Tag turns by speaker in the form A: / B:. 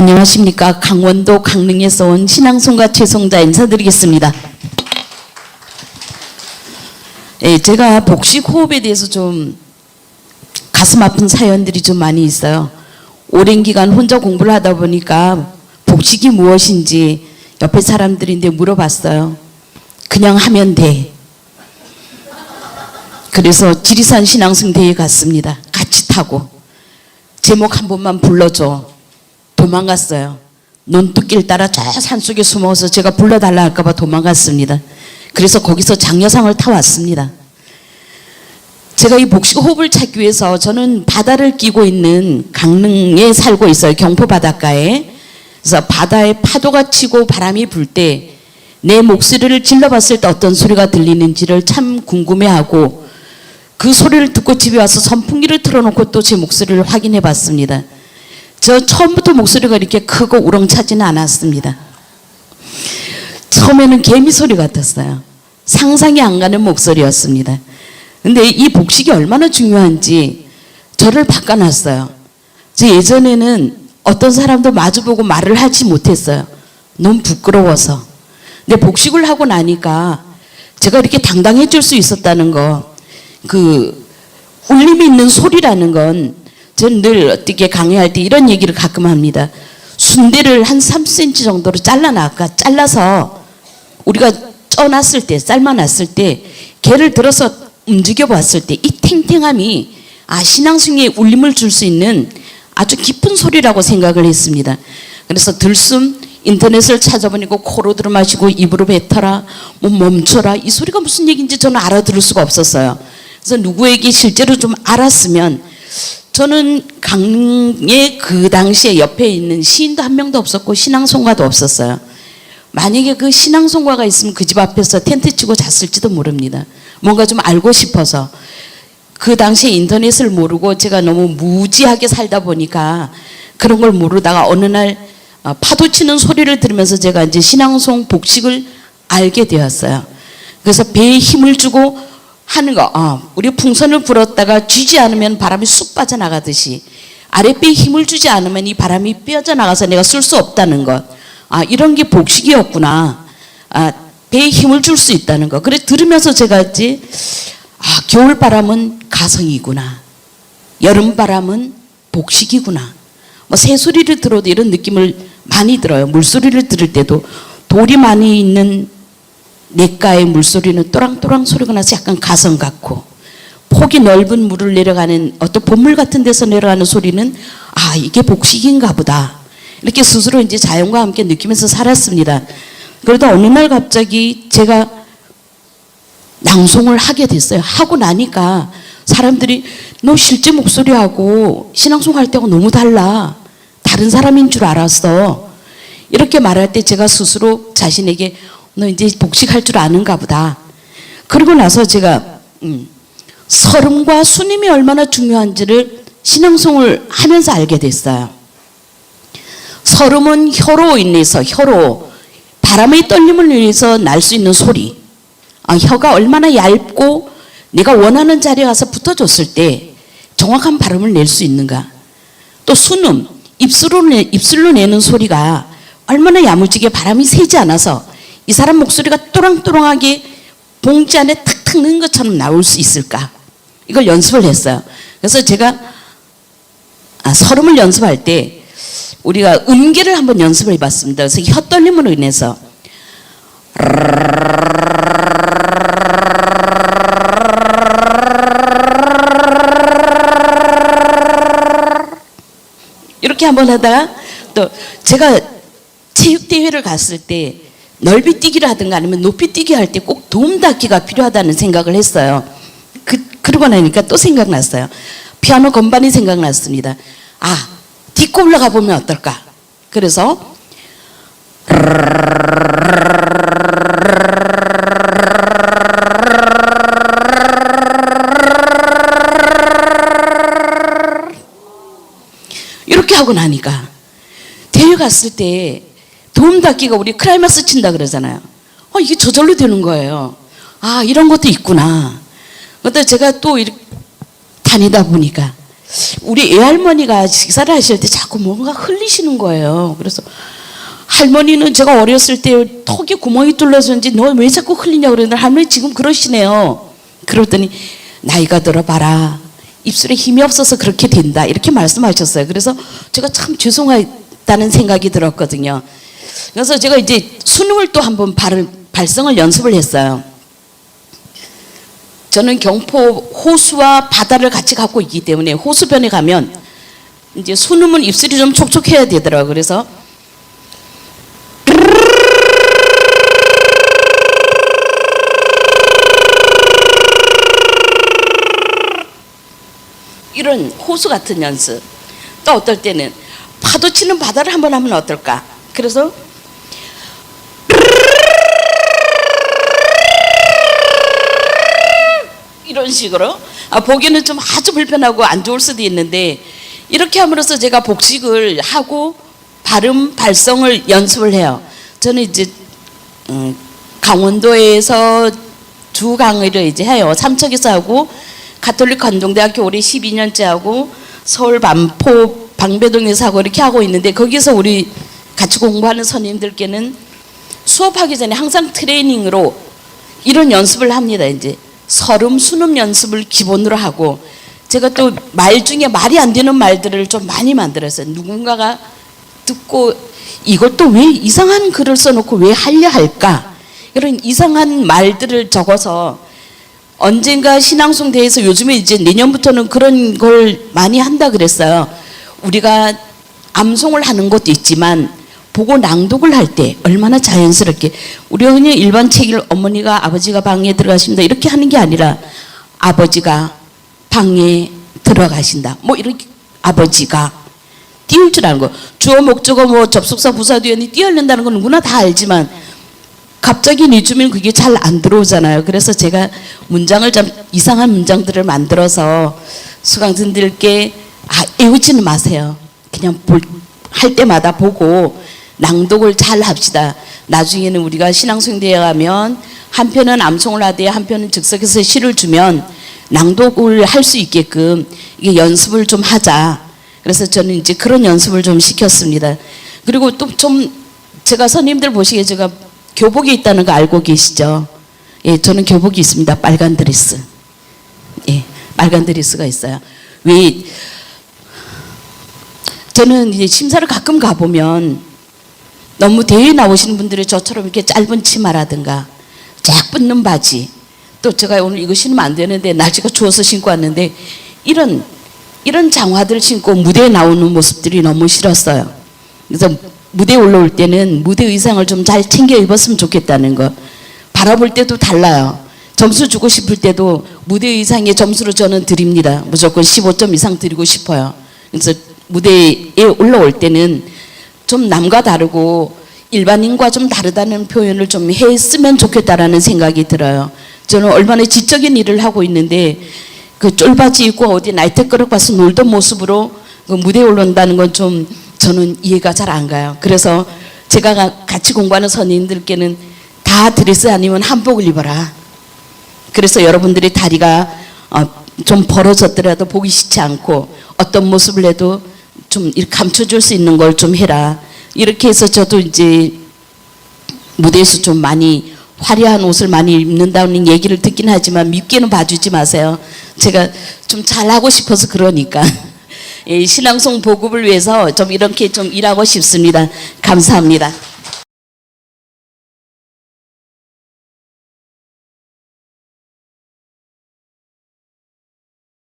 A: 안녕하십니까. 강원도 강릉에서 온 신앙송가 최송자 인사드리겠습니다. 예, 제가 복식 호흡에 대해서 좀 가슴 아픈 사연들이 좀 많이 있어요. 오랜 기간 혼자 공부를 하다 보니까 복식이 무엇인지 옆에 사람들인데 물어봤어요. 그냥 하면 돼. 그래서 지리산 신앙승 대회 갔습니다. 같이 타고 제목 한 번만 불러줘. 도망갔어요. 논뚝길 따라 저 산속에 숨어서 제가 불러달라 할까봐 도망갔습니다. 그래서 거기서 장려상을 타왔습니다. 제가 이 복식 호흡을 찾기 위해서 저는 바다를 끼고 있는 강릉에 살고 있어요. 경포 바닷가에. 그래서 바다에 파도가 치고 바람이 불 때 내 목소리를 질러봤을 때 어떤 소리가 들리는지를 참 궁금해하고 그 소리를 듣고 집에 와서 선풍기를 틀어놓고 또 제 목소리를 확인해 봤습니다. 저 처음부터 목소리가 이렇게 크고 우렁차지는 않았습니다. 처음에는 개미 소리 같았어요. 상상이 안 가는 목소리였습니다. 근데 이 복식이 얼마나 중요한지 저를 바꿔놨어요. 저 예전에는 어떤 사람도 마주보고 말을 하지 못했어요. 너무 부끄러워서. 근데 복식을 하고 나니까 제가 이렇게 당당해질 수 있었다는 거, 그 울림이 있는 소리라는 건 전 늘 어떻게 강의할 때 이런 얘기를 가끔 합니다. 순대를 한 3cm 정도로 잘라놨까 잘라서 우리가 쪄놨을 때 삶아놨을 때 개를 들어서 움직여 봤을 때 이 탱탱함이 아 신앙승에 울림을 줄 수 있는 아주 깊은 소리라고 생각을 했습니다. 그래서 들숨 인터넷을 찾아보니까 코로 들어 마시고 입으로 뱉어라 뭐 멈춰라 이 소리가 무슨 얘기인지 저는 알아들을 수가 없었어요. 그래서 누구에게 실제로 좀 알았으면 저는 강릉에 그 당시에 옆에 있는 시인도 한 명도 없었고 신앙송가도 없었어요. 만약에 그 신앙송가가 있으면 그 집 앞에서 텐트 치고 잤을지도 모릅니다. 뭔가 좀 알고 싶어서 그 당시에 인터넷을 모르고 제가 너무 무지하게 살다 보니까 그런 걸 모르다가 어느 날 어, 파도 치는 소리를 들으면서 제가 이제 신앙송 복식을 알게 되었어요. 그래서 배에 힘을 주고 하는 거, 어, 우리 풍선을 불었다가 쥐지 않으면 바람이 쑥 빠져나가듯이 아랫배에 힘을 주지 않으면 이 바람이 빠져나가서 내가 쓸 수 없다는 것. 아, 이런 게 복식이었구나. 아, 배에 힘을 줄 수 있다는 거. 그래 들으면서 제가 이제 아, 겨울 바람은 가성이구나. 여름 바람은 복식이구나. 뭐 새소리를 들어도 이런 느낌을 많이 들어요. 물소리를 들을 때도 돌이 많이 있는 냇가의 물소리는 또랑또랑 소리가 나서 약간 가성 같고 폭이 넓은 물을 내려가는 어떤 봇물 같은 데서 내려가는 소리는 아 이게 복식인가 보다 이렇게 스스로 이제 자연과 함께 느끼면서 살았습니다. 그러다 어느 날 갑자기 제가 낭송을 하게 됐어요. 하고 나니까 사람들이 너 실제 목소리하고 신앙송 할 때하고 너무 달라. 다른 사람인 줄 알았어. 이렇게 말할 때 제가 스스로 자신에게 너 이제 복식할 줄 아는가 보다. 그러고 나서 제가 음, 설음과 순임이 얼마나 중요한지를 신앙송을 하면서 알게 됐어요. 설음은 혀로 인해서 혀로 바람의 떨림을 인해서 날 수 있는 소리. 아, 혀가 얼마나 얇고 내가 원하는 자리에 가서 붙어줬을 때 정확한 발음을 낼 수 있는가. 또 순음, 입술로, 내, 입술로 내는 소리가 얼마나 야무지게 바람이 새지 않아서 이 사람 목소리가 또랑또랑하게 봉지 안에 탁탁 넣은 것처럼 나올 수 있을까? 이걸 연습을 했어요. 그래서 제가 아, 설음을 연습할 때 우리가 음계를 한번 연습을 해봤습니다. 그래서 혀 떨림으로 인해서 이렇게 한번 하다가 또 제가 체육대회를 갔을 때 넓이 뛰기를 하든가 아니면 높이 뛰기 할 때 꼭 도움 닫기가 필요하다는 생각을 했어요. 그, 그러고 나니까 또 생각났어요. 피아노 건반이 생각났습니다. 아, 딛고 올라가 보면 어떨까? 그래서 이렇게 하고 나니까 대회 갔을 때 도움 닫기가 우리 크라이마스 친다 그러잖아요. 어, 이게 저절로 되는 거예요. 아, 이런 것도 있구나. 근데 제가 또 이렇게 다니다 보니까 우리 애할머니가 식사를 하실 때 자꾸 뭔가 흘리시는 거예요. 그래서 할머니는 제가 어렸을 때 턱에 구멍이 뚫려서인지 너 왜 자꾸 흘리냐고 그러는데 할머니 지금 그러시네요. 그랬더니 나이가 들어봐라. 입술에 힘이 없어서 그렇게 된다. 이렇게 말씀하셨어요. 그래서 제가 참 죄송하다는 생각이 들었거든요. 그래서 제가 이제 수능을 또 한번 발, 발성을 연습을 했어요. 저는 경포 호수와 바다를 같이 갖고 있기 때문에 호수변에 가면 이제 수능은 입술이 좀 촉촉해야 되더라고요. 그래서 이런 호수 같은 연습. 또 어떨 때는 파도 치는 바다를 한번 하면 어떨까? 그래서 이런 식으로 아, 보기에는 좀 아주 불편하고 안 좋을 수도 있는데 이렇게 함으로써 제가 복식을 하고 발음 발성을 연습을 해요. 저는 이제 음, 강원도에서 두 강의를 이제 해요. 삼척에서 하고 가톨릭 관동대학교 올해 12년째 하고 서울 반포 방배동에서 하고 이렇게 하고 있는데 거기서 우리 같이 공부하는 선생님들께는 수업하기 전에 항상 트레이닝으로 이런 연습을 합니다. 이제 설음 순음 연습을 기본으로 하고 제가 또 말 중에 말이 안 되는 말들을 좀 많이 만들었어요. 누군가가 듣고 이것도 왜 이상한 글을 써놓고 왜 하려 할까? 이런 이상한 말들을 적어서 언젠가 신앙송 대회에서 요즘에 이제 내년부터는 그런 걸 많이 한다 그랬어요. 우리가 암송을 하는 것도 있지만 보고 낭독을 할 때 얼마나 자연스럽게 우리가 그냥 일반 책을 어머니가 아버지가 방에 들어가십니다 이렇게 하는 게 아니라 아버지가 방에 들어가신다 뭐 이렇게 아버지가 띄울 줄거 주어 목적어 뭐 접속사 부사 뒤에 띄어낸다는 건 누구나 다 알지만 갑자기 늦으면 그게 잘 안 들어오잖아요. 그래서 제가 문장을 좀 이상한 문장들을 만들어서 수강생들께 아, 애우지는 마세요. 그냥 볼, 할 때마다 보고 낭독을 잘 합시다. 나중에는 우리가 신앙송대에 가면 한편은 암송을 하되 한편은 즉석에서 시를 주면 낭독을 할 수 있게끔 이게 연습을 좀 하자. 그래서 저는 이제 그런 연습을 좀 시켰습니다. 그리고 또 좀 제가 선임들 보시기에 제가 교복이 있다는 거 알고 계시죠? 예, 저는 교복이 있습니다. 빨간 드레스. 예, 빨간 드레스가 있어요. 왜 저는 이제 심사를 가끔 가보면 너무 대회 나오시는 분들이 저처럼 이렇게 짧은 치마라든가 쫙 붙는 바지 또 제가 오늘 이거 신으면 안 되는데 날씨가 추워서 신고 왔는데 이런 이런 장화들을 신고 무대에 나오는 모습들이 너무 싫었어요. 그래서 무대에 올라올 때는 무대 의상을 좀 잘 챙겨 입었으면 좋겠다는 거. 바라볼 때도 달라요. 점수 주고 싶을 때도 무대 의상에 점수를 저는 드립니다. 무조건 15점 이상 드리고 싶어요. 그래서 무대에 올라올 때는 좀 남과 다르고 일반인과 좀 다르다는 표현을 좀 했으면 좋겠다라는 생각이 들어요. 저는 얼마나 지적인 일을 하고 있는데 그 쫄바지 입고 어디 나이트클럽 가서 놀던 모습으로 그 무대에 올라온다는 건 좀 저는 이해가 잘 안 가요. 그래서 제가 가- 같이 공부하는 선생님들께는 다 드레스 아니면 한복을 입어라. 그래서 여러분들의 다리가 어, 좀 벌어졌더라도 보기 싫지 않고 어떤 모습을 해도 좀 감춰줄 수 있는 걸 좀 해라. 이렇게 해서 저도 이제 무대에서 좀 많이 화려한 옷을 많이 입는다는 얘기를 듣긴 하지만 밉게는 봐주지 마세요. 제가 좀 잘하고 싶어서 그러니까. 예, 신앙송 보급을 위해서 좀 이렇게 좀 일하고 싶습니다. 감사합니다.